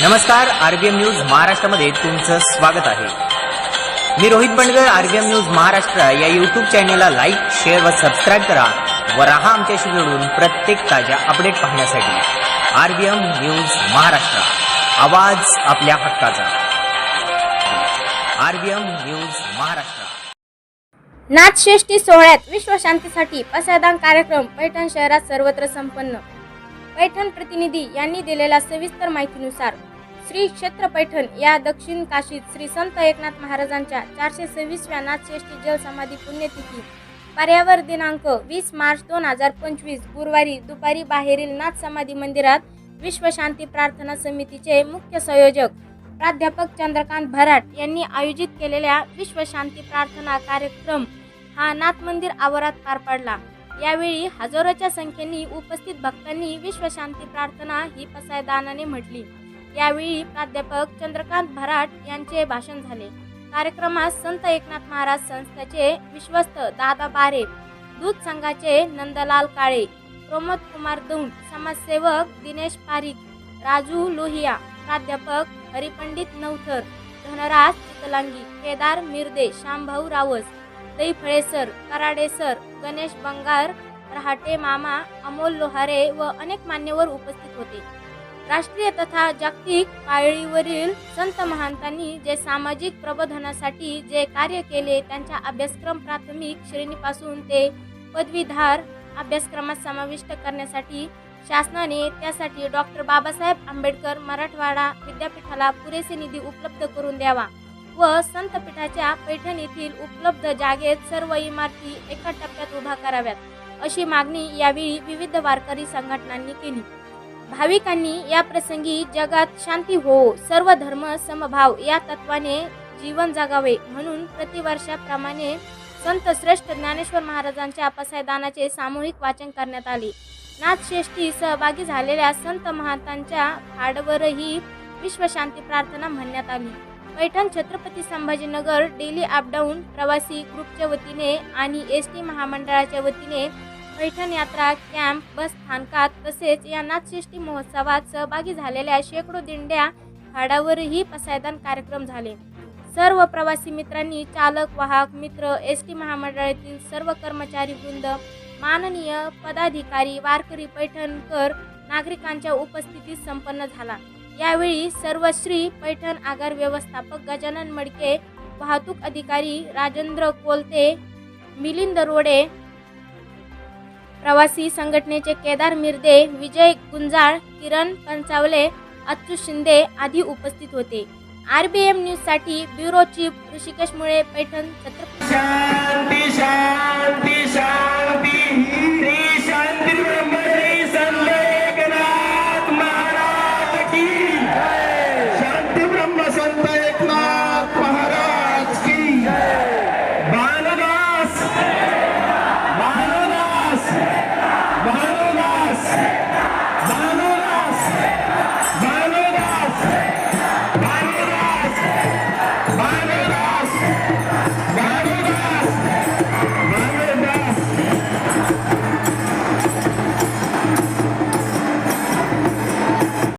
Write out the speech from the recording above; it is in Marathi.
नमस्कार आरबीएम न्यूज महाराष्ट्रामध्ये तुमचं स्वागत आहे. मी Rohit Bandgar R B M news Maharashtra या युट्यूब चॅनेलला लाईक शेअर व सबस्क्राईब करा व राहा आमच्याशी जोडून प्रत्येक ताज्या अपडेट पाहण्यासाठी. R B M news Maharashtra. आवाज आपल्या हक्काचा. RBM news Maharashtra. नाथश्रेष्ठी सोहळ्यात विश्वशांतीसाठी पसायदान कार्यक्रम पैठण शहरात सर्वत्र संपन्न. पैठण प्रतिनिधी यांनी दिलेल्या सविस्तर माहितीनुसार श्री क्षेत्र पैठण या दक्षिण काशीत श्री संत एकनाथ महाराजांच्या चारशे सव्वीसव्या नाथश्रेष्ठी जल समाधी पुण्यतिथी. पर्यावर दिनांक वीस मार्च दोन हजार पंचवीस गुरुवारी दुपारी बाहेरील नाथ समाधी मंदिरात विश्वशांती प्रार्थना समितीचे मुख्य संयोजक प्राध्यापक चंद्रकांत भराट यांनी आयोजित केलेल्या विश्वशांती प्रार्थना कार्यक्रम हा नाथ मंदिर आवारात पार पडला. यावेळी हजारोच्या संख्येने उपस्थित भक्तांनी विश्वशांती प्रार्थना ही पसायदानाने म्हटली. यावेळी प्राध्यापक चंद्रकांत भराट यांचे भाषण झाले. कार्यक्रमात संत एकनाथ महाराज संस्थेचे विश्वस्त दादा बारे दूध संघाचे नंदलाल काळे प्रमोद कुमार दौंड समाजसेवक दिनेश पारिक राजू लोहिया प्राध्यापक हरिपंडित नवथर धनराज चितलांगी केदार मिर्दे श्यामभाऊ रावस दैफळे सर कराडे सर गणेश बंगार रहाटे मामा अमोल लोहारे व अनेक मान्यवर उपस्थित होते. राष्ट्रीय तथा जागतिक पाळीवरील संत महंतांनी जे सामाजिक प्रबोधनासाठी जे कार्य केले त्यांच्या अभ्यासक्रम प्राथमिक श्रेणीपासून ते पदवीधार अभ्यासक्रमात समाविष्ट करण्यासाठी शासनाने त्यासाठी डॉक्टर बाबासाहेब आंबेडकर मराठवाडा विद्यापीठाला पुरेसे निधी उपलब्ध करून द्यावा व संतपीठाच्या पैठण येथील उपलब्ध जागेत सर्व इमारती एका टप्प्यात उभा कराव्यात अशी मागणी यावेळी विविध वारकरी संघटनांनी केली. भाविकांनी या प्रसंगी जगात शांती हो सर्व धर्म समभाव या तत्वाने जीवन जगावे म्हणून प्रतिवर्षाप्रमाणे संत श्रेष्ठ ज्ञानेश्वर महाराजांच्या पसायदानाचे सामूहिक वाचन करण्यात आले. नाथश्रेष्ठी सहभागी झालेल्या संत महातांच्या हाडवरही विश्वशांती प्रार्थना म्हणण्यात आली. Paithan Chhatrapati Sambhajinagar daily up down प्रवासी ग्रुपच्या वतीने आणि एस टी महामंडळाच्या वतीने पैठण यात्रा कॅम्प बस स्थानकात तसेच या नाथषष्ठी महोत्सवात सहभागी झालेल्या शेकडो दिंड्या हाडावरही पसायदान कार्यक्रम झाले. सर्व प्रवासी मित्रांनी चालक वाहक मित्र एस टी महामंडळातील सर्व कर्मचारी वृंद माननीय पदाधिकारी वारकरी पैठणकर नागरिकांच्या उपस्थितीत संपन्न झाला. यावेळी सर्वश्री पैठण आगार व्यवस्थापक गजानन मडके वाहतूक अधिकारी राजेंद्र कोलते मिलिंद रोडे प्रवासी संघटनेचे केदार मिर्दे विजय गुंजाळ किरण पंचावले अच्युत शिंदे आदी उपस्थित होते. आरबीएम न्यूजसाठी ब्युरो चीफ ऋषिकेश मुळे पैठण छत्रपती शांती शांती शांती.